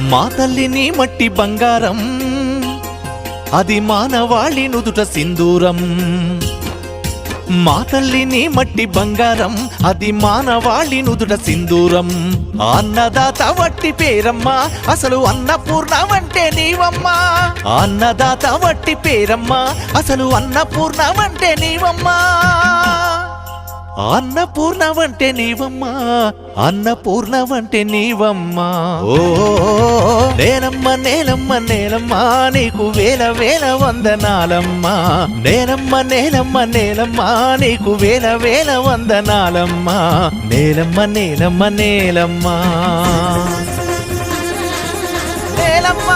మా తల్లిని మట్టి బంగారం అది మానవాళి నుదుట సింధూరం. మా తల్లిని మట్టి బంగారం అది మానవాళి నుదుట సింధూరం. అన్నదాత వట్టి పేరమ్మా అసలు అన్నపూర్ణమంటే నీవమ్మా. అన్నదాత వట్టి పేరమ్మా అసలు అన్నపూర్ణమంటే నీవమ్మా. అన్నపూర్ణవంటే నీవమ్మా అన్నపూర్ణవంటే నీవమ్మా. ఓ నేనమ్మ నేనమ్మ నేలమ్మ నీకు వేల వేల వందనాలమ్మ. నేనమ్మ నేనమ్మ నేలమ్మ నీకు వేల వేల వందనాలమ్మ. నేనమ్మ నేనమ్మ నేలమ్మ. నేలమ్మ.